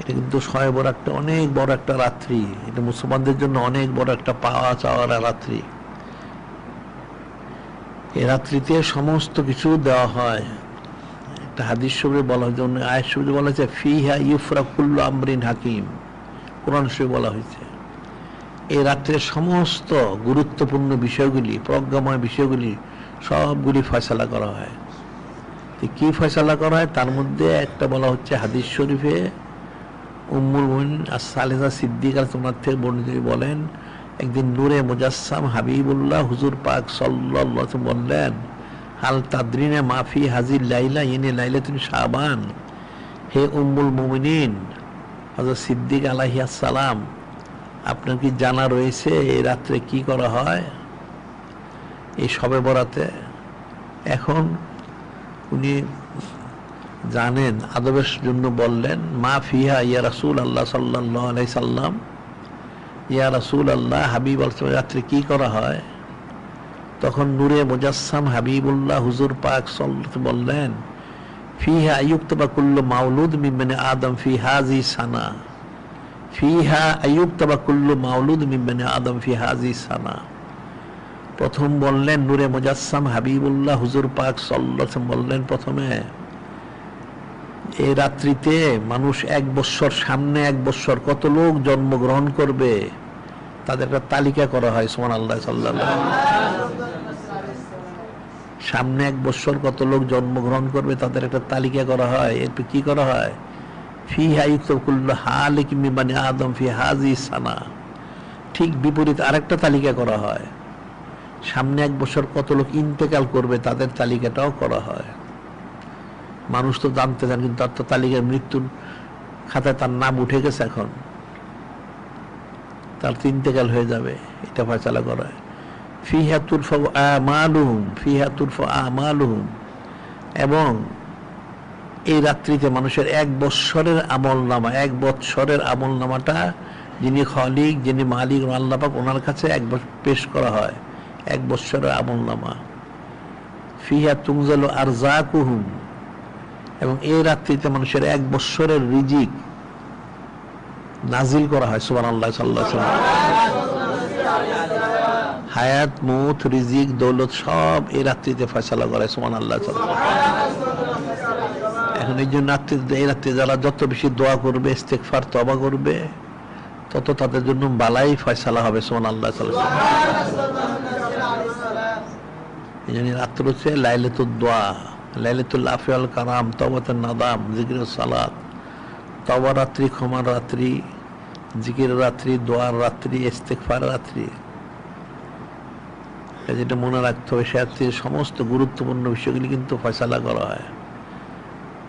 এটা কিন্তু শয়ে বড় একটা, অনেক বড় একটা রাত্রি। এটা মুসলমানদের জন্য অনেক বড় একটা পাওয়া চাওয়ার রাত্রি। এই রাত্রিতে সমস্ত কিছু দেওয়া হয়। একটা হাদিস শরীফে বলা হয়েছে, অন্য আয়ের শরীফে বলা হয়েছে, ফিহা ইউফরা কুল্লু আমরিন হাকিম। কোরআন শরীফে বলা হয়েছে। এই রাত্রের সমস্ত গুরুত্বপূর্ণ বিষয়গুলি, প্রজ্ঞাময় বিষয়গুলি, সবগুলি ফয়সালা করা হয়। কি ফয়সালা করা হয়? তার মধ্যে একটা বলা হচ্ছে হাদিস শরীফে উম্মুল মুমিন সালেহা সিদ্দিক আর তোমার থেকে বর্ণিত বলেন, একদিন নূরে মুজাসসাম হাবিবুল্লাহ হুজুর পাক আলাইহি বললেন, হাল তাদরিনে মাফি হাজির লাইলা ইনে লাইলাতুন শাবান। হে উম্মুল মুমিনিন, হযরত সিদ্দিক সালাম আপনার কি জানা রয়েছে এই রাত্রে কি করা হয়? এই সবে বরাতে। এখন উনি জানেন, আদবের জন্য বললেন, মা ফিহা ইয়া রাসুল আল্লাহ সাল্লাল্লাহু আলাইহি সাল্লাম। ইয়া রাসূল আল্লাহ হাবিব আলসালাম রাত্রে কি করা হয়? তখন নূরে মুজাসসাম হাবিবুল্লাহ হুজুর পাক সাল্লাল্লাহু বললেন, ফিহা আইয়ুক্তবা কুল্লু মাউলুদ মিম্মানে আদম ফি হাজি সানা। ফিহা আইয়ুক্তবা কুল্লু মাউলুদ মিম্মানে আদম ফি হাজি সানা। প্রথম বললেন নূরে মুজাসসাম হাবিবুল্লাহ হুজুর পাক সাল্লাল্লাহু বললেন, প্রথমে এই রাত্রিতে মানুষ এক বৎসর সামনে এক বৎসর কত লোক জন্মগ্রহণ করবে? তাদের একটা তালিকা করা হয় সোমান আল্লাহ সাল্লাহ সামনে এক বৎসর কত লোক জন্মগ্রহণ করবে তাদের একটা তালিকা করা হয়। এরপর কি করা হয়? ফি হাইকুল্ল আদম ফি হাজি সানা। ঠিক বিপরীত আরেকটা তালিকা করা হয়। সামনে এক বছর কত লোক ইন্তেকাল করবে তাদের তালিকাটাও করা হয়। মানুষ তো জানতে চান, কিন্তু তার তালিকায় মৃত্যুর খাতায় তার নাম উঠে গেছে এখন। তার তো ইন্তেকাল হয়ে যাবে, এটা ফয়সালা করা। হয় ফিহা এবং এই রাত্রিতে মানুষের এক বৎসরের আমল নামা এক বৎসরের আমল নামাটা যিনি খলিক, যিনি মালিক, আল্লাপাক, ওনার কাছে এক পেশ করা হয়, এক বৎসরের আমল নামা ফিহা তুংজাল আর জাকুহুম এবং এই রাত্রিতে মানুষের এক বৎসরের রিজিক নাজিল করা হয় সুবান আল্লাহ সাল্লাহ হায়াত মুথ রিজিক, দৌলত সব এই রাত্রিতে ফয়সালা করে সুমান আল্লাহ এখন এই জন্য এই রাত্রে যারা যত বেশি দোয়া করবে ইস্তেকফার তবা করবে, তত তাদের জন্য বালাই ফয়সালা হবে সোমান আল্লাহ এই জন্য রাত্র হচ্ছে লাইলেতুল দোয়া। লাইলেতুল আফিয়াল কারাম তবাতের নাদাম জিকির সালাত তবা রাত্রি ক্ষমার রাত্রি, জিকির রাত্রি, দোয়ার রাত্রি ইস্তেকফার রাত্রি। যেটা মনে রাখতে হবে সে রাত্রির সমস্ত গুরুত্বপূর্ণ বিষয়গুলি কিন্তু ফয়সালা করা হয়।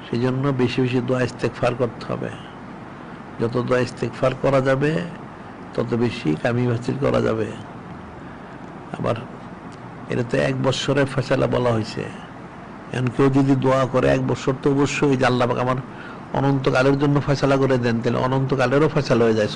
সেই জন্য বেশি বেশি দোয়া ইস্তেকফার করতে হবে। যত দোয়া ইস্তেকফার করা যাবে, তত বেশি কামি হাসিল করা যাবে। আবার এটা তো এক বৎসরের ফয়সালা বলা হয়েছে। এখন কেউ যদি দোয়া করে এক বছর, তো অবশ্যই যে আল্লাহ আমার অনন্তকালের জন্য ফয়সালা করে দেন তাহলে অনন্তকালেরও ফয়সালা হয়ে যায়।